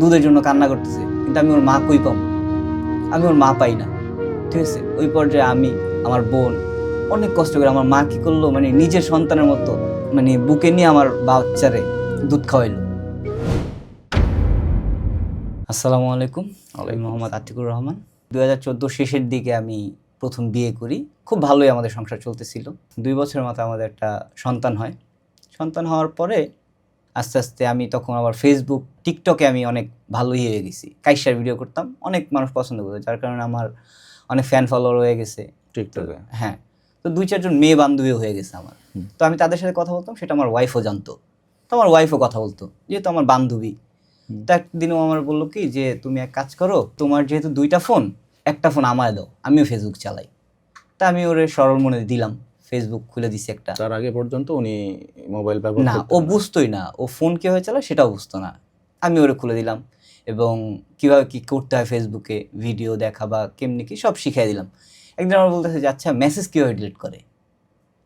দুধের জন্য কান্না করতেছে কিন্তু আমি ওর মা কই পাম আমি ওর মা পাই না। ঠিক আছে? ওই পর্যায়ে আমি আমার বোন অনেক কষ্ট করে আমার মা কি করল? মানে নিজের সন্তানের মতো মানে বুকে নিয়ে আমার বাচ্চারে দুধ খাওয়াইলো। আসসালামু আলাইকুম। আমি মোহাম্মদ আতিকুর রহমান। দু হাজার চোদ্দ শেষের দিকে আমি প্রথম বিয়ে করি। খুব ভালোই আমাদের সংসার চলতেছিল। দুই বছরের মতো আমাদের একটা সন্তান হয়। সন্তান হওয়ার পরে আস্তে আস্তে আমি তখন আবার ফেসবুক টিকটকে আমি অনেক ভালোই হয়ে গেছি। কাইসার ভিডিও করতাম অনেক মানুষ পছন্দ করতো যার কারণে আমার অনেক ফ্যান ফলোয়ার হয়ে গেছে। টিকটকে হ্যাঁ তো দুই চারজন মেয়ে বান্ধবীও হয়ে গেছে আমার। তো আমি তাদের সাথে কথা বলতাম সেটা আমার ওয়াইফও জানতো। তো আমার ওয়াইফও কথা বলতো যেহেতু আমার বান্ধবী। তো একদিনও আমার বলল কি যে তুমি এক কাজ করো তোমার যেহেতু দুইটা ফোন একটা ফোন আমায় দাও আমিও ফেসবুক চালাই। তা আমি ওরে সরল মনে দিলাম। ফেসবুক খুলে দিছি একটা। তার আগে পর্যন্ত উনি মোবাইল ব্যবহার না ও বুঝতোই না ও ফোন কীভাবে চালায় সেটাও বুঝতো না। আমি ওরে খুলে দিলাম এবং কীভাবে কী করতে হয় ফেসবুকে ভিডিও দেখা বা কেমনি কি সব শিখিয়ে দিলাম। একদিন আমার বলতেছে যে আচ্ছা মেসেজ কীভাবে ডিলিট করে?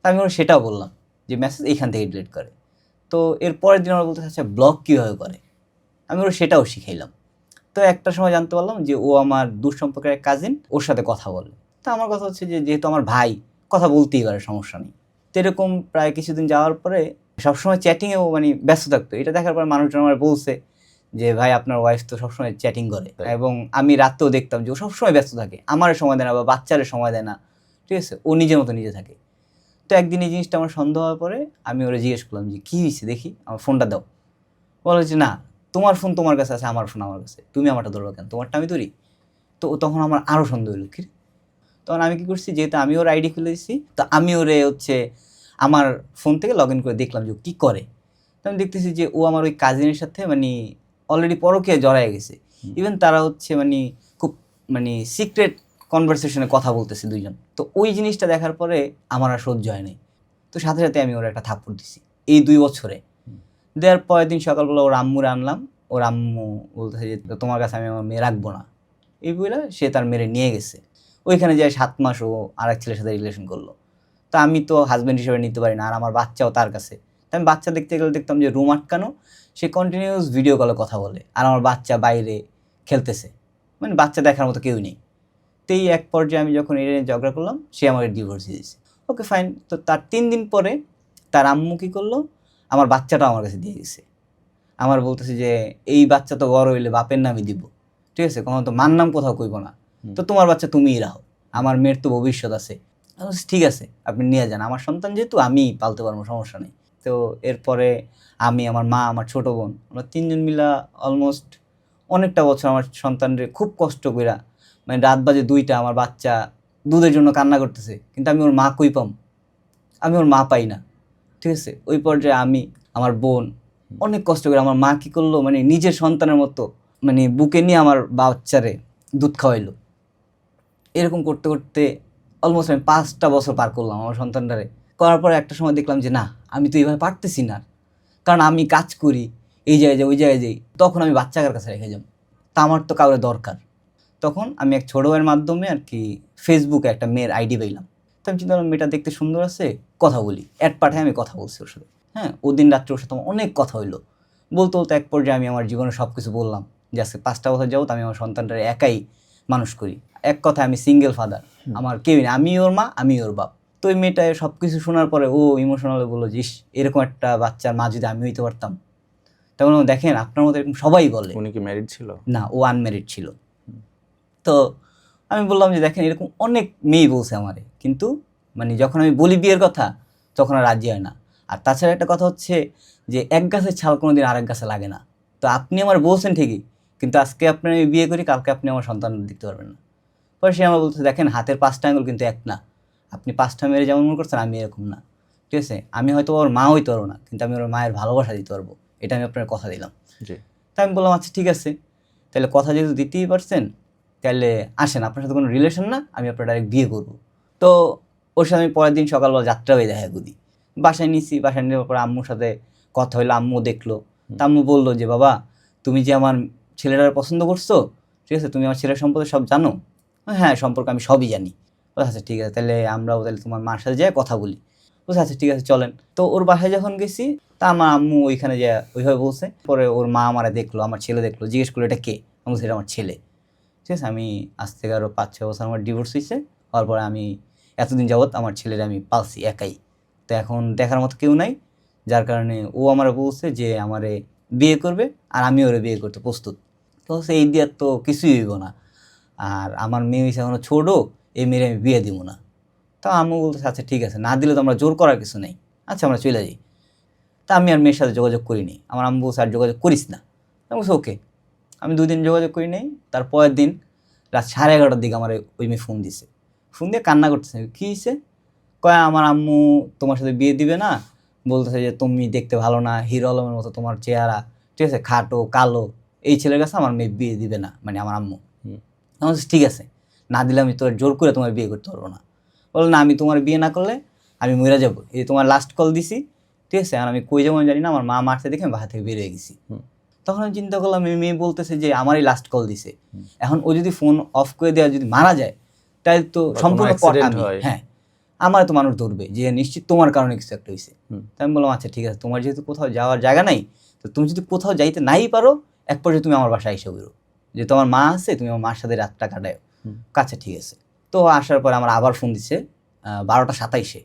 আমি ওর সেটাও বললাম যে মেসেজ এইখান থেকে ডিলিট করে। তো এর পরের দিন আমরা বলতেছে আচ্ছা ব্লগ কীভাবে করে? আমি ওর সেটাও শিখাইলাম। তো একটা সময় জানতে পারলাম যে ও আমার দূর সম্পর্কের এক কাজিন ওর সাথে কথা বলে। তো আমার কথা হচ্ছে যে যেহেতু আমার ভাই কথা বলতেই পারে সমস্যা নেই। তো এরকম প্রায় কিছুদিন যাওয়ার পরে সবসময় চ্যাটিংয়েও মানে ব্যস্ত থাকতো। এটা দেখার পর মানুষজন আমার বলছে যে ভাই আপনার ওয়াইফ তো সবসময় চ্যাটিং করে। এবং আমি রাতেও দেখতাম যে ও সবসময় ব্যস্ত থাকে। আমার সময় দেয় না বা বাচ্চারে সময় দেয় না। ঠিক আছে? ও নিজের মতো নিজে থাকে। তো একদিন এই জিনিসটা আমার সন্দেহ হওয়ার পরে আমি ওরা জিজ্ঞেস করলাম যে কী হয়েছে? দেখি আমার ফোনটা দাও। বলে যে না তোমার ফোন তোমার কাছে আছে আমার ফোন আমার কাছে। তুমি আমারটা ধরো কেন? তোমারটা আমি ধরি? তো তখন আমার আরও সন্দেহ হলো কি রে? তখন আমি কি করছি যেহেতু আমি ওর আইডি খুলে দিচ্ছি তো আমি ওরে হচ্ছে আমার ফোন থেকে লগ ইন করে দেখলাম যে কী করে। তো আমি দেখতেছি যে ও আমার ওই কাজিনের সাথে মানে অলরেডি পরকে জড়ায় গেছে। ইভেন তারা হচ্ছে মানে খুব মানে সিক্রেট কনভারসেশনে কথা বলতেছে দুইজন। তো ওই জিনিসটা দেখার পরে আমার আর সহ্য হয় নাই। তো সাথে সাথে আমি ওর একটা থাপ্পড় দিছি এই দুই বছরে। দেওয়ার পরের দিন সকালবেলা ওর আম্মুরে আনলাম। ওর আম্মু বলতেছে যে তোমার কাছে আমি আমার মেয়ে রাখব না। এই বলে সে তার মেরে নিয়ে গেছে। ওইখানে যায় সাত মাস ও আর এক ছেলের সাথে রিলেশন করল। তো আমি তো হাজব্যান্ড হিসেবে নিতে পারি না, আর আমার বাচ্চাও তার কাছে। তো আমি বাচ্চা দেখতে গেলে দেখতাম যে রুম আটকানো, সে কন্টিনিউস ভিডিও কলে কথা বলে, আর আমার বাচ্চা বাইরে খেলতেছে। মানে বাচ্চা দেখার মতো কেউ নেই। তো এই এক পর্যায়ে আমি যখন এটা নিয়ে ঝগড়া করলাম, সে আমাকে ডিভোর্স দিয়েছে। ওকে ফাইন তো তার তিন দিন পরে তার আম্মু কী করল? আমার বাচ্চাটা আমার কাছে দিয়ে গেছে আমার বলতেছে যে, এই বাচ্চা তো বড় হইলে বাপের নামই দিব। ঠিক আছে কখনো তো মার নাম কোথাও কইব না। তো তোমার বাচ্চা তুমিই রাখো আমার মেয়ের তো ভবিষ্যৎ আছে। ঠিক আছে, আপনি নিয়ে যান। আমার সন্তান যেহেতু আমি পালতে পারব, সমস্যা নেই। তো এরপরে আমি, আমার মা, আমার ছোট বোন, আমরা তিনজন মিলা অলমোস্ট অনেকটা বছর আমার সন্তানরে খুব কষ্ট কইরা মানে রাত বাজে দুইটা আমার বাচ্চা দুধের জন্য কান্না করতেছে, কিন্তু আমি ওর মা কই পাম? আমি ওর মা পাই না। ঠিক আছে? ওই পর্যায়ে আমি, আমার বোন অনেক কষ্ট করে আমার মা কী করল? মানে নিজের সন্তানের মতো মানে বুকে নিয়ে আমার বাচ্চারে দুধ খাওয়াইলো। এরকম করতে করতে অলমোস্ট আমি পাঁচটা বছর পার করলাম আমার সন্তানটারে। করার পরে একটা সময় দেখলাম যে, না, আমি তো এইভাবে পারতেছি না কারণ আমি কাজ করি, এই জায়গায় যাই, ওই জায়গায় যাই, তখন আমি বাচ্চাকার কাছে রেখে যাব? তা আমার তো কাউরে দরকার। তখন আমি এক ছোটো ভাইয়ের মাধ্যমে আর কি ফেসবুকে একটা মেয়ের আইডি পেলাম তো আমি চিন্তা করলাম, মেয়েটা দেখতে সুন্দর আছে, কথা বলি। অ্যাড পাঠায় আমি কথা বলছি ওর সাথে। হ্যাঁ ও দিন রাত্রে ওর সাথে আমার অনেক কথা হইল। বলতে বলতে এক পর্যায়ে আমি আমার জীবনে সব কিছু বললাম যে, আজকে পাঁচটা বছর যাবত আমি আমার সন্তানটার একাই মানুষ করি। এক কথায় আমি সিঙ্গেল ফাদার আমার কেউই নেই আমি ওর মা আমি ওর বাপ। তো ওই মেয়েটা সব কিছু শোনার পরে ও ইমোশনালে বলল যে এরকম একটা বাচ্চার মা যদি আমি হইতে পারতাম। তখন দেখেন আপনার মতো এরকম সবাই বলে। উনি কি ম্যারিড ছিল? না ও আনম্যারিড ছিল। তো আমি বললাম যে দেখেন এরকম অনেক মেয়ে বলছে আমারে। কিন্তু মানে যখন আমি বলি বিয়ের কথা তখন আর রাজি হয় না। আর তাছাড়া একটা কথা হচ্ছে যে এক গাছের ছাল কোনো দিন আরেক গাছে লাগে না। তো আপনি আমার বলছেন ঠিকই। কিন্তু আজকে আপনি আমি বিয়ে করি কালকে আপনি আমার সন্তান দিতে পারবেন না। পরে সে আমার বলতে দেখেন হাতের পাঁচটা আঙুল কিন্তু এক না। আপনি পাঁচটা মেরে যেমন মনে করছেন আমি এরকম না। ঠিক আছে? আমি হয়তো ওর মা হইতে পারব না কিন্তু আমি ওর মায়ের ভালোবাসা দিতে পারব। এটা আমি আপনার কথা দিলাম। জি। তা আমি বললাম আচ্ছা ঠিক আছে। তাহলে কথা যেহেতু দিতেই পারছেন তাহলে আসেন। আপনার সাথে কোনো রিলেশন না আমি আপনার ডাইরেক্ট বিয়ে করব। তো ওর সাথে আমি পরের দিন সকালবেলা যাত্রা হয়ে দেখা করি। বাসায় নিছি বাসায় নেওয়ার পর আম্মুর সাথে কথা হইল আম্মু দেখল। তা আম্মু বলল যে বাবা তুমি যে আমার ছেলেটার পছন্দ করছ? ঠিক আছে, তুমি আমার ছেলের সম্পর্কে সব জানো? হ্যাঁ সম্পর্কে আমি সবই জানি। ও আচ্ছা ঠিক আছে, তাহলে আমরাও তাহলে তোমার মার সাথে যাই, কথা বলি। বলছে আচ্ছা ঠিক আছে, চলেন। তো ওর বাসায় যখন গেছি, তা আমার আম্মু ওইখানে যে ওইভাবে বলছে। পরে ওর মা আমারে দেখল, আমার ছেলে দেখল, জিজ্ঞেস করল, এটা কে? আমি সেটা আমার ছেলে। ঠিক আছে, আমি আজ থেকে আরও পাঁচ, ছয় বছর আমার ডিভোর্স হয়েছে। হওয়ার পরে আমি এতদিন যাবৎ আমার ছেলের আমি পালছি, একাই। তো এখন দেখার মতো কেউ নাই, যার কারণে ও আমার বলছে যে, আমারে বিয়ে করবে আর আমি ওরে বিয়ে করতে প্রস্তুত। তো সেই দিয়ে তো কিছুই হইব না। আর আমার মেয়ে হয়েছে এখনও ছোটো, এই মেয়ের আমি বিয়ে দিব না। তো আম্মু বলতেছে আচ্ছা ঠিক আছে, না দিলে তো আমরা জোর করার কিছু নেই। আচ্ছা আমরা চলে যাই। তা আমি আর মেয়ের সাথে যোগাযোগ করিনি। আমার আম্মু বলছে, আর যোগাযোগ করিস না। আমি বলছি, ওকে। আমি দুই দিন যোগাযোগ করি নাই। তার পরের দিন রাত সাড়ে এগারোটার দিকে আমার ওই মেয়ে ফোন দিছে। ফোন দিয়ে কান্না করতেছে, কী হয়েছে কয়, আমার আম্মু তোমার সাথে বিয়ে দিবে না বলতেছে যে তুমি দেখতে ভালো না হিরো আলমের মতো তোমার চেহারা ঠিক আছে? খাটো কালো। এই ছেলের কাছে আমার মেয়ে বিয়ে দিবে না মানে আমার আম্মু। হুম। আমি বলছি, ঠিক আছে না দিলে আমি তোর জোর করে তোমার বিয়ে করতে পারব না। বলো না আমি তোমার বিয়ে না করলে আমি মরে যাব। এই তোমার লাস্ট কল দিছি ঠিক আছে? আর আমি কই যাব জানি না আমার মা মারতে দেখে আমি বাসা থেকে বেরিয়ে গেছি। তখন আমি চিন্তা করলাম এই মেয়ে বলতেছে যে আমারই লাস্ট কল দিছে। এখন ও যদি ফোন অফ করে দেওয়া যদি মারা যায় তাই তো সম্পূর্ণ হয়। আমার তো মানুষ ধরবে যে নিশ্চিত তোমার কারণে কিছু একটা হয়েছে হুম। তো আমি বললাম আচ্ছা ঠিক আছে তোমার যেহেতু কোথাও যাওয়ার জায়গা নাই তো তুমি যদি কোথাও যাইতে নাই পারো এক পর্যায়ে তুমি আমার বাসায় এসে বেরো যে তোমার মা আছে তুমি আমার মার সাথে রাতটা কাটায়। কাছে ঠিক আছে। তো আসার পর আমার আবার ফোন দিচ্ছে বারোটা সাতাইশে।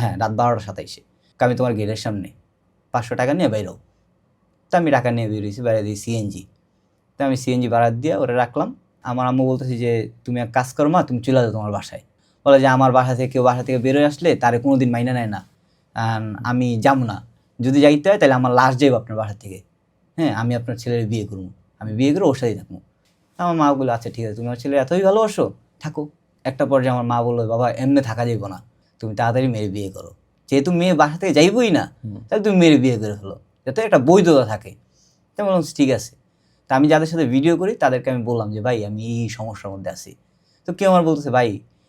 হ্যাঁ রাত বারোটা সাতাইশে। আমি তোমার গেটের সামনে পাঁচশো টাকা নিয়ে বাইরেও তো আমি টাকা নিয়ে বেরিয়েছি বাইরে দিই সিএনজি। তো আমি সিএনজি ভাড়া দিয়ে ওরা রাখলাম। আমার আম্মু বলতেছি যে তুমি এক কাজ করো মা তুমি চলে যাও তোমার বাসায়। বলে যে আমার বাসা থেকে কেউ বাসা থেকে বেরোয় আসলে তারে কোনো দিন মাইনে নেয় না। আমি যাব না। যদি যাইতে হয় তাহলে আমার লাস্ট যাইব আপনার বাসা থেকে। হ্যাঁ আমি আপনার ছেলের বিয়ে করব। আমি বিয়ে করে ওর সাথেই থাকব। আমার মা বলল আচ্ছা ঠিক আছে তুমি আমার ছেলে এতই ভালোবাসো থাকো। একটা পর্যায়ে আমার মা বলল বাবা এমনি থাকা যাইব না। তুমি তাড়াতাড়ি মেয়ের বিয়ে করো। যেহেতু মেয়ে বাসা থেকে যাইবই না। তাহলে তুমি মেয়ের বিয়ে করে ফেলো। যাতে একটা বৈধতা থাকে। তো বললাম ঠিক আছে। তা আমি যাদের সাথে ভিডিও করি তাদেরকে আমি বললাম যে ভাই আমি এই সমস্যার মধ্যে আছি। তো কেউ আমার বলতেছে ভাই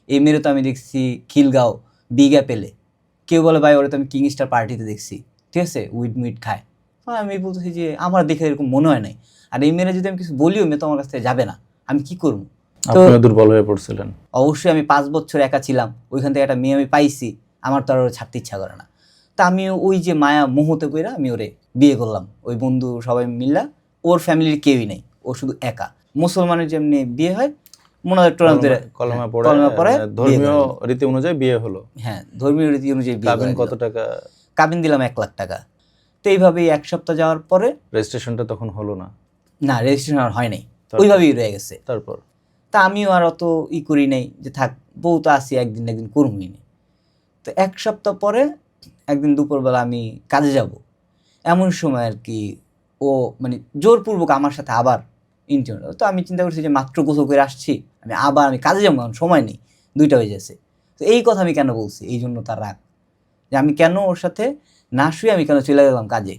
এই মেয়েরও তো আমি দেখছি খিলগাঁও বিগা পেলে। কেউ বলে ভাই ওরা তো আমি কিং স্টার পার্টিতে দেখছি। ঠিক আছে? উইট মিট খায়। আমি বলতেছি যে আমার দেখে এরকম মনে হয় নাই। আর এই মেয়েরা যদি আমি কিছু বলিও মেয়ে তো আমার কাছ থেকে যাবে না। আমি কি করব? তো দুর্বল হয়ে পড়ছিলেন। অবশ্যই আমি পাঁচ বছর একা ছিলাম। ওইখান থেকে একটা মেয়ে আমি পাইছি। আমার তো আর ওরে ছাড়তে ইচ্ছা করে না। তা আমি ওই যে মায়া মোহতে কইরা আমি ওরে বিয়ে করলাম। ওই বন্ধু সবাই মিল্লা ওর ফ্যামিলির কেউই নেই। ও শুধু একা। মুসলমানের যেমনি বিয়ে হয় মোনাজার টোনাজার ধরে কলমা পড়ে কলমা পড়ে মানে ধর্মীয় রীতি অনুযায়ী বিয়ে হলো। হ্যাঁ ধর্মীয় রীতি অনুযায়ী বিয়ে কাবিন কত টাকা? কাবিন দিলাম এক লাখ টাকা। তো এইভাবেই এক সপ্তাহ যাওয়ার পরে রেজিস্ট্রেশনটা তখন হলো না? না রেজিস্ট্রেশন আর হয় নাই। ওইভাবেই রয়ে গেছে। তারপর? তা আমিও আর অত ই করি নাই যে থাক বউ তো আসি একদিন একদিন করবই নি। তো এক সপ্তাহ পরে একদিন দুপুরবেলা আমি কাজে যাব। এমন সময় আর কি ও মানে জোরপূর্বক আমার সাথে আবার ইন্টারভিউ তো আমি চিন্তা করছি যে মাত্র গোসল করে আসছি। আমি আবার আমি কাজে যাব কারণ সময় নেই দুইটা হয়ে যাচ্ছে তো এই কথা আমি কেন বলছি? এই জন্য তার রাগ। যে আমি কেন ওর সাথে না শুয়ে আমি কেন চলে গেলাম কাজে?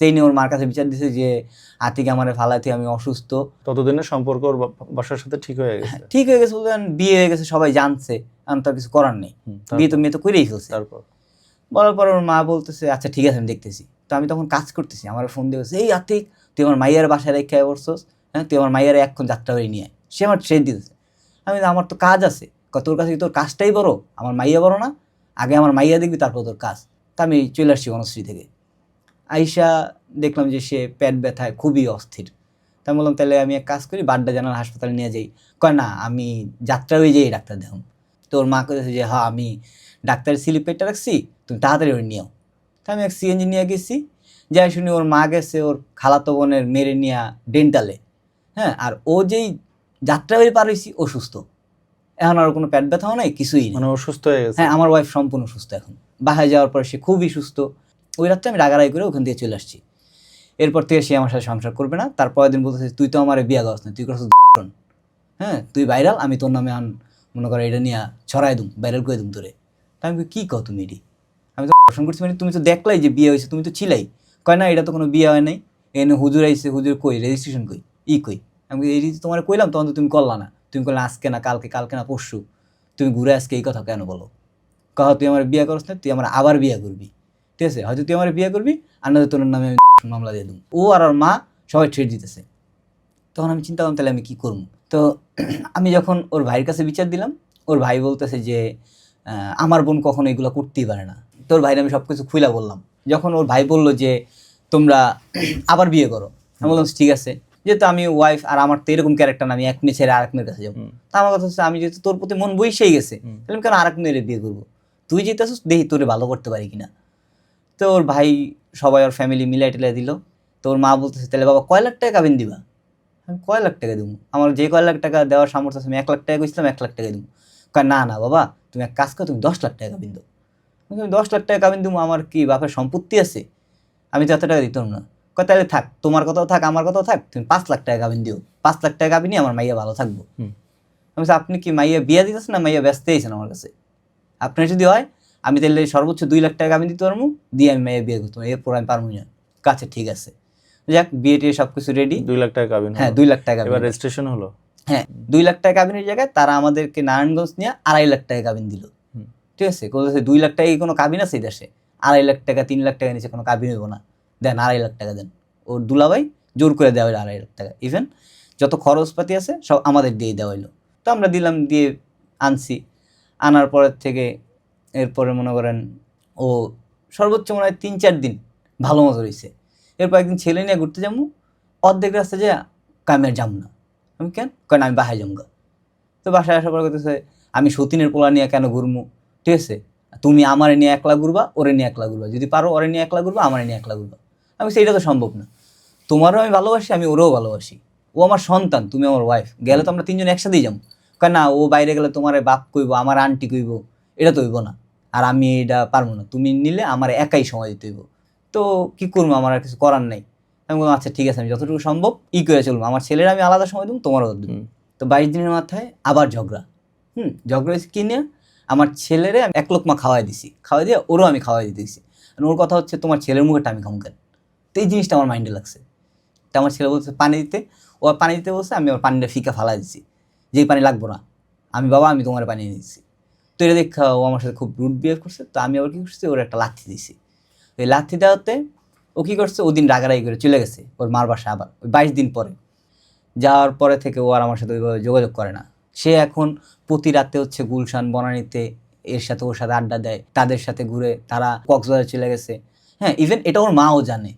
সেই নিয়ে ওর মার কাছে বিচার দিছে যে আতিকে আমার ফালাতে আমি অসুস্থ। ততদিনের সম্পর্ক ওর বাসার সাথে ঠিক হয়ে গেছে। ঠিক হয়ে গেছে বলতে বিয়ে হয়ে গেছে সবাই জানছে আমি তো আর কিছু করার নেই। বিয়ে তো মেয়ে তো করেই ফেলছে। তারপর? বলার পর ওর মা বলতেছে আচ্ছা ঠিক আছে আমি দেখতেছি। তো আমি তখন কাজ করতেছি আমার ফোন দিয়ে বলছে, এই আতিক তুই আমার মাইয়ার বাসায় রেখে পড়ছস হ্যাঁ তুই আমার মাইয়ারে এখন যাত্রা হয়ে নিয়ে সে আমার ট্রেন দিতেছে। আমি আমার তো কাজ আছে। তোর কাছে তোর কাজটাই বড়? আমার মাইয়া বড় না? আগে আমার মাইয়া দেখবি, তারপর তোর কাজ। তা আমি চলে আসছি বনশ্রী থেকে। আইসা দেখলাম যে সে পেট ব্যথায় খুবই অস্থির। তা আমি বললাম, তাহলে আমি এক কাজ করি, বাড্ডা জানার হাসপাতালে নিয়ে যাই। কয়, না, আমি যাত্রা হয়ে যাই ডাক্তার দেখুন তো ওর মা করেছে যে হ্যাঁ আমি ডাক্তারের স্লিপেটটা রাখছি, তুমি তাড়াতাড়ি ওর নিয়েও তা আমি এক সিএনজি নিয়ে গেছি। যাই শুনি, ওর মা গেছে, ওর খালাতো বোনের মেরে নিয়ে ডেন্টালে। হ্যাঁ আর ও যেই যাত্রা হয়ে পার হয়েছি ও সুস্থ এখন আর কোনো পেট ব্যথাও নাই কিছুই মানে অসুস্থ হয়ে গেছে। হ্যাঁ আমার ওয়াইফ সম্পূর্ণ সুস্থ এখন। বাসায় যাওয়ার পর সে খুবই সুস্থ। ওই রাত্রে আমি রাগারাগি করে ওখান থেকে চলে আসছি। এরপর থেকে সে আমার সাথে সংসার করবে না। তার পরের দিন বলতেছে তুই তো আমার বিয়া করছ না তুই করছ হ্যাঁ তুই ভাইরাল আমি তোর নামে আন মনে করো এটা নিয়ে ছড়াই দুম ভাইরাল করে দুম তোরে। তা আমি কি কও তুমি এটি? আমি তো প্রশ্ন করছি মানে তুমি তো দেখলাই যে বিয়ে হয়েছে তুমি তো ছিলাই। কয় না এটা তো কোনো বিয়ে হয় নাই। এনে হুজুর আইসে হুজুর কই? রেজিস্ট্রেশন কই? ই কই? আমি এই রীতি তোমার কইলাম, তখন তো তুমি করলা না। তুমি করলে আজকে না, কালকে কালকে না, পরশু। তুমি ঘুরে আজকে এই কথা কেন বলো? কহ, তুই আমার বিয়ে করছ না, তুই আমার আবার বিয়ে করবি। ঠিক আছে? হয়তো তুই আমার বিয়ে করবি, আর নয়তো তোর নামে আমি মামলা দিয়ে দেবো। ও আর ওর মা সবাই ট্রেড দিতেছে। তখন আমি চিন্তা করলাম, তাহলে আমি কি করব? তো আমি যখন ওর ভাইয়ের কাছে বিচার দিলাম, ওর ভাই বলতেছে যে আমার বোন কখনো এগুলো করতেই পারে না। তোর ভাইরে আমি সব কিছু খুইলা বললাম। যখন ওর ভাই বলল যে, তোমরা আবার বিয়ে করো। আমি বললাম, ঠিক আছে। যেহেতু আমি ওয়াইফ আর আমার তো এরকম ক্যারেক্টার না আমি এক মেয়ে ছেড়ে আরেক মেয়ের কাছে যাব। তা আমার কথা হচ্ছে আমি যেহেতু তোর প্রতি মন বইসেই গেছে তাহলে আমি কেন আরেক মেয়ের বিয়ে করব? তুই যেতে আসিস দেখি তোরে ভালো করতে পারি কিনা। তো ওর ভাই সবাই ওর ফ্যামিলি মিলাই টিলাই দিল। তো ওর মা বলতেছে তাহলে বাবা কয় লাখ টাকা কাবিন দিবা? আমি কয় লাখ টাকা দেবো? আমার যে কয় লাখ টাকা দেওয়ার সামর্থ্য আছে আমি এক লাখ টাকা গেছিলাম এক লাখ টাকা দেবো। কয় না না বাবা তুমি এক কাজ করো তুমি দশ লাখ টাকা কাবিন দাও। আমি দশ লাখ টাকা কাবিন দেবো আমার কি বাপের সম্পত্তি আছে? আমি তো এত টাকা দিতাম না। কয় তাহলে থাক তোমার কথাও থাক আমার কথাও থাক তুমি পাঁচ লাখ টাকা কাবিন দিও। পাঁচ লাখ টাকা কাবিনই আমার মাইয়া ভালো থাকব। আমি আপনি কি মাইয়া বিয়া দিতেছেন না মাইয়া ব্যস্ত হয়েছেন আমার কাছে? আপনার যদি হয় আমি তাহলে সর্বোচ্চ দুই লাখ টাকা আমি দিতে পারব দিয়ে আমি মেয়ে বিয়ে করতাম এরপর আমি পারব না। কাছে ঠিক আছে। যাক বিয়ে টিয়ে সব কিছু রেডি দুই লাখ টাকা কাবিন হ্যাঁ দুই লাখ টাকা এবার রেজিস্ট্রেশন হলো? হ্যাঁ দুই লাখ টাকা কাবিনের জায়গায় তারা আমাদেরকে নারায়ণগঞ্জ নিয়ে আড়াই লাখ টাকা কাবিন দিল। হুম। ঠিক আছে? বলতেছে দুই লাখ টাকা কোনো কাবিন আছে এই দেশে? আড়াই লাখ টাকা তিন লাখ টাকা নিচে কোনো কাবিন হইব না। দেন আড়াই লাখ টাকা দেন। ওর দুলাভাই জোর করে দেওয়া হইল আড়াই লাখ টাকা। ইভেন যত খরচপাতি আছে, সব আমাদের দিয়ে দেওয়া হইল। তো আমরা দিলাম, দিয়ে আনছি। আনার পরের থেকে এরপরে মনে করেন ও সর্বোচ্চ মনে হয় তিন চার দিন ভালো মতো রয়েছে এরপর একদিন ছেলে নিয়ে ঘুরতে যাব। অর্ধেক রাস্তা যে কামের যাম না। আমি কেন? কারণ আমি বাসায় যামগা তো বাসায় আসার পর করতেছে আমি সতীনের পোলা নিয়ে কেন ঘুরমু? ঠিক আছে? তুমি আমার নিয়ে একলা ঘুরবা, ওরে নিয়ে একলা ঘুরবা। যদি পারো, ওরে নিয়ে একলা ঘুরবা, আমার নিয়ে একলা ঘুরবা। আমি সেইটা তো সম্ভব না। তোমারও আমি ভালোবাসি আমি ওরও ভালোবাসি। ও আমার সন্তান তুমি আমার ওয়াইফ গেলে তো আমরা তিনজন একসাথেই যাব। কারণ না ও বাইরে গেলে তোমার বাপ কইব আমার আন্টি কইব এটা তো হইব না। আর আমি এটা পারব না। তুমি নিলে আমার একাই সময় দিতে হইব। তো কী করব? আমার আর কিছু করার নাই। আমি বললাম আচ্ছা ঠিক আছে আমি যতটুকু সম্ভব ই করে চলবো। আমার ছেলের আমি আলাদা সময় দেবো তোমারও দেবো। তো বাইশ দিনের মাথায় আবার ঝগড়া। হুম ঝগড়া হয়েছে কি নিয়ে? আমার ছেলেরে আমি এক লোকমা খাওয়াই দিছি। খাওয়াই দিয়ে ওরও আমি খাওয়াই দিতেছি। আর ওর কথা হচ্ছে তোমার ছেলের মুখেটা আমি খামু কেন? তো এই জিনিসটা আমার মাইন্ডে লাগছে। তো আমার ছেলে বলছে, পানি দিতে। ও পানি দিতে বলছে, আমি আমার পানিটা ফিকা ফালা দিচ্ছি যেই পানি লাগবো না। আমি বাবা, আমি তোমার পানি দিচ্ছি তো এটা দেখা ও আমার সাথে খুব রুট বিহেভ করছে। তো আমি আবার কী করছি, ওর একটা লাথি দিছি। ওই লাথি দেওয়াতে ও কী করছে ওদিন রাগারাগি করে চলে গেছে ওর মার বাসা আবার, ওই বাইশ দিন পরে। যাওয়ার পরে থেকে ও আর আমার সাথে ওইভাবে যোগাযোগ করে না। সে এখন প্রতি রাতে হচ্ছে গুলশান, বনানীতে এর সাথে ওর সাথে আড্ডা দেয়। তাদের সাথে ঘুরে তারা কক্সবাজার চলে গেছে। হ্যাঁ ইভেন এটা ওর মাও জানে।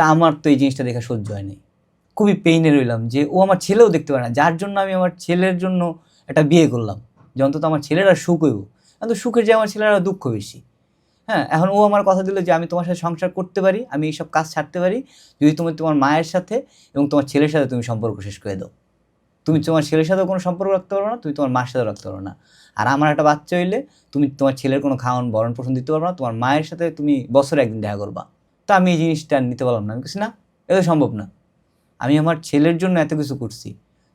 তা আমার তো এই জিনিসটা দেখে সহ্য হয়নি। খুবই পেইনে রইলাম যে ও আমার ছেলেও দেখতে পারে না। যার জন্য আমি আমার ছেলের জন্য একটা বিয়ে করলাম। যে অন্তত আমার ছেলেরা সুখ হইব। কিন্তু সুখের যে আমার ছেলেরা দুঃখ বেশি। হ্যাঁ এখন ও আমার কথা দিল যে আমি তোমার সাথে সংসার করতে পারি, আমি এইসব কাজ ছাড়তে পারি। যদি তুমি তোমার মায়ের সাথে এবং তোমার ছেলের সাথে তুমি সম্পর্ক শেষ করে দাও। তুমি তোমার ছেলের সাথেও কোনো সম্পর্ক রাখতে পারবে না, তুমি তোমার মার সাথেও রাখতে পারো না। আর আমার একটা বাচ্চা হইলে তুমি তোমার ছেলের কোনো খাওয়ান, বরণ, পোষণ দিতে পারবে না। তোমার মায়ের সাথে তুমি বছরে একদিন দেখা করবা। তো আমি এই জিনিসটা নিতে পারলাম না। আমি কিছু না এটা সম্ভব না। আমি আমার ছেলের জন্য এত কিছু করছি।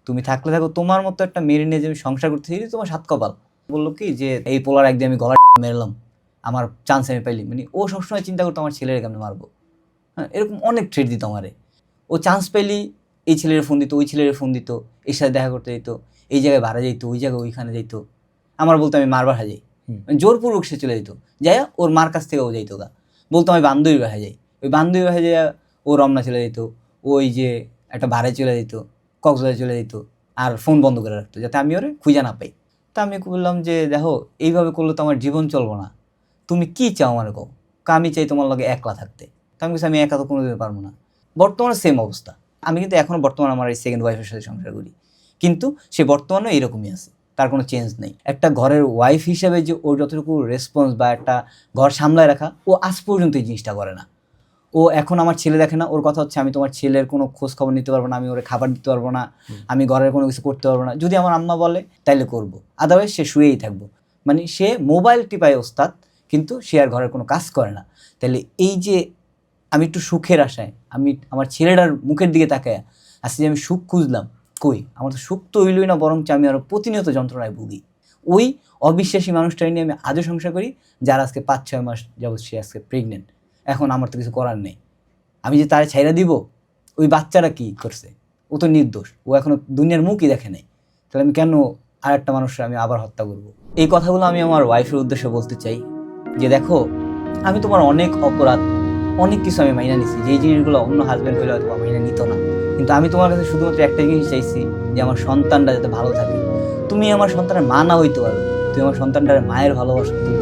তুমি থাকলে থাকো তোমার মতো একটা মেরে নিয়ে যে আমি সংসার করতেছি তোমার সাত কপাল। বলল কি যে এই পোলার একদিন আমি গলা মেরলাম। আমার চান্স আমি পাইলি। মানে ও সবসময় চিন্তা করতো আমার ছেলের কেমন মারবো? হ্যাঁ এরকম অনেক ট্রেড দিত আমারে। ও চান্স পেলি এই ছেলের ফোন দিত ওই ছেলের ফোন দিত এর সাথে দেখা করতে যেত এই জায়গায় ভাড়া যেত ওই জায়গায় ওইখানে যেত আমার বলতো আমি মার বাসা যাই মানে জোরপূর্বক সে চলে যেত। যাই ওর মার কাছ থেকে ও যাইতো গা। বলতো আমি বান্ধবী বাসা যাই ওই বান্ধবী বাসা যে ও রমনা চলে যেত ওই যে একটা বারে চলে যেত, কক্সবাজারে চলে যেত, আর ফোন বন্ধ করে রাখতো যাতে আমি ওরে খুঁজে না পাই। তা আমি বললাম যে, দেখো, এইভাবে করলে তো আমার জীবন চলবো না। তুমি কি চাও আমার কো, আমি চাই তোমার লগে একলা থাকতে। তা আমি আমি একা তো কোনো দিতে পারব না। বর্তমানে সেম অবস্থা। আমি কিন্তু এখনও বর্তমানে আমার এই সেকেন্ড ওয়াইফের সাথে সংসার করি। কিন্তু সে বর্তমানেও এরকমই আছে, তার কোনো চেঞ্জ নেই। একটা ঘরের ওয়াইফ হিসাবে যে ওর যতটুকু রেসপন্স বা একটা ঘর সামলায় রাখা, ও আজ পর্যন্ত এই জিনিসটা করে না। ও এখন আমার ছেলে দেখে না ওর কথা হচ্ছে আমি তোমার ছেলের কোনো খোঁজ খবর নিতে পারব না আমি ওরে খাবার দিতে পারব না আমি ঘরের কোনো কিছু করতে পারব না। যদি আমার আম্মা বলে তাইলে করব। আদারওয়াইজ সে শুয়েই থাকব। মানে সে মোবাইল টিপায় ওস্তাদ কিন্তু সে আর ঘরের কোনো কাজ করে না। তাহলে এই যে আমি একটু সুখের আশায় আমি আমার ছেলেটার মুখের দিকে তাকায় আজকে যে আমি সুখ খুঁজলাম কই? আমার তো সুখ তো হইলই না বরঞ্চ আমি আরও প্রতিনিয়ত যন্ত্রণায় ভুগি। ওই অবিশ্বাসী মানুষটাই নিয়ে আমি আজও সংসার করি যার আজকে পাঁচ ছয় মাস যাবৎ সে আজকে প্রেগনেন্ট এখন আমার তো কিছু করার নেই। আমি যে তারে ছাইরা দিব, ওই বাচ্চারা কি করছে? ও তো নির্দোষ, ও এখনও দুনিয়ার মুখই দেখে নেই। তাহলে আমি কেন আর একটা মানুষের আমি আবার হত্যা করব? এই কথাগুলো আমি আমার ওয়াইফের উদ্দেশ্যে বলতে চাই যে, দেখো, আমি তোমার অনেক অপরাধ, অনেক কিছু আমি মাইনা নিছি। যেই জিনিসগুলো অন্য হাজব্যান্ড হইলে হয়তো মাইনা নিত না। কিন্তু আমি তোমার কাছে শুধুমাত্র একটা জিনিস চাইছি যে, আমার সন্তানটা যাতে ভালো থাকে। তুমি আমার সন্তানের মা না হইতে পারো, তুমি আমার সন্তানটার মায়ের ভালোবাসা তুমি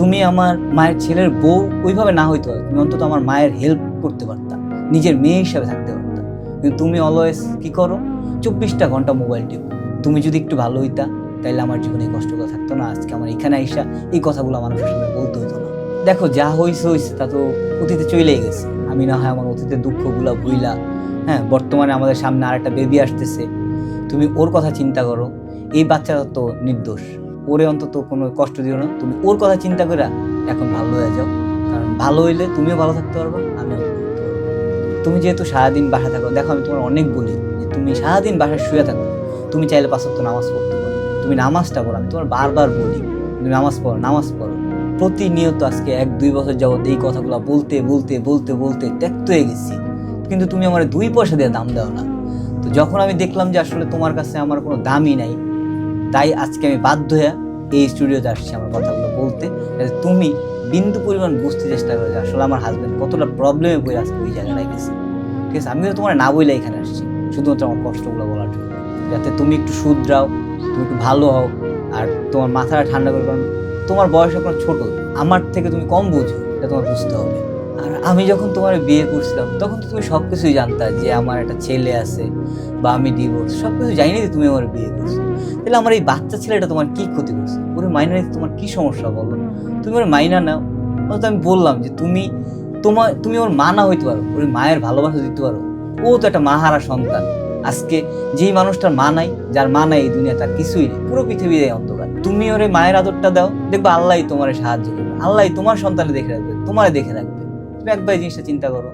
তুমি আমার মায়ের ছেলের বউ, ওইভাবে না হইতে তুমি অন্তত আমার মায়ের হেল্প করতে পারতা, নিজের মেয়ে হিসাবে থাকতে পারতা। কিন্তু তুমি অলওয়েজ কি করো? চব্বিশটা ঘণ্টা মোবাইল টিপো। তুমি যদি একটু ভালো হইতা, তাইলে আমার জীবনে এই কষ্টগুলো থাকতো না। আজকে আমার এখানে আইসা এই কথাগুলো মানুষের সামনে বলতে হইতো না। দেখো, যা হয়েছে হয়েছে তা তো অতীতে চলেই গেছে। আমি না হয় আমার অতীতের দুঃখগুলো ভুইলা হ্যাঁ বর্তমানে আমাদের সামনে আর একটা বেবি আসতেছে। তুমি ওর কথা চিন্তা করো। এই বাচ্চাটা তো নির্দোষ। ওরে অন্তত কোনো কষ্ট দিও না। তুমি ওর কথা চিন্তা করে এখন ভালো হয়ে যাও। কারণ ভালো হইলে তুমিও ভালো থাকতে পারবে পারব। তুমি যেহেতু সারাদিন বাসায় থাকো, দেখো আমি তোমার অনেক বলি যে তুমি সারাদিন বাসায় শুয়ে থাকো। তুমি চাইলে ওয়াক্ত নামাজ পড়তে পারো। তুমি নামাজটা পড়ো, আমি তোমার বারবার বলি, তুমি নামাজ পড়ো নামাজ পড়ো। প্রতিনিয়ত আজকে এক, দুই বছর যাবত এই কথাগুলো বলতে বলতে বলতে বলতে ত্যক্ত হয়ে গেছি। কিন্তু তুমি আমার দুই পয়সা দিয়ে দাম দাও না। তো যখন আমি দেখলাম যে আসলে তোমার কাছে আমার কোনো দামই নাই তাই আজকে আমি বাধ্য হয়ে এই স্টুডিওতে আসছি আমার কথাগুলো বলতে, যাতে তুমি বিন্দু পরিমাণ বুঝতে চেষ্টা করো যে আসলে আমার হাজব্যান্ড কতটা প্রবলেমে পড়ে আজকে ওই জায়গাটায় গেছে। ঠিক আছে? আমিও তোমার না বইলে এখানে আসছি, শুধুমাত্র আমার কষ্টগুলো বলার জন্য। যাতে তুমি একটু শুধরাও, তুমি একটু ভালো হও, আর তোমার মাথাটা ঠান্ডা করে, কারণ তোমার বয়স এখন ছোট। আমার থেকে তুমি কম বুঝো, এটা তোমার বুঝতে হবে। আর আমি যখন তোমার বিয়ে করছিলাম, তখন তো তুমি সব কিছুই জানতা যে আমার একটা ছেলে আছে, বা আমি ডিভোর্স সব কিছু জানি যে তুমি আমার বিয়ে করছ। তাহলে আমার এই বাচ্চা ছেলেটা তোমার কি ক্ষতি করছে? ওরে মাইনা নিতে তোমার কি সমস্যা বলো? তুমি ওর মাইনা নাও। তো আমি বললাম যে তুমি তোমার তুমি ওর মা না হইতে পারো ওর মায়ের ভালোবাসা দিতে পারো। ও তো একটা মাহারা সন্তান। আজকে যেই মানুষটার মা নাই যার মা নাই এই দুনিয়া তার কিছুই নেই। পুরো পৃথিবীতে অন্ধকার। তুমি ওরে মায়ের আদরটা দাও। দেখবে আল্লাহ তোমার সাহায্য করবে। আল্লাহ তোমার সন্তানে দেখে রাখবে তোমারে দেখে রাখবে। তুমি একবার এই জিনিসটা চিন্তা করো।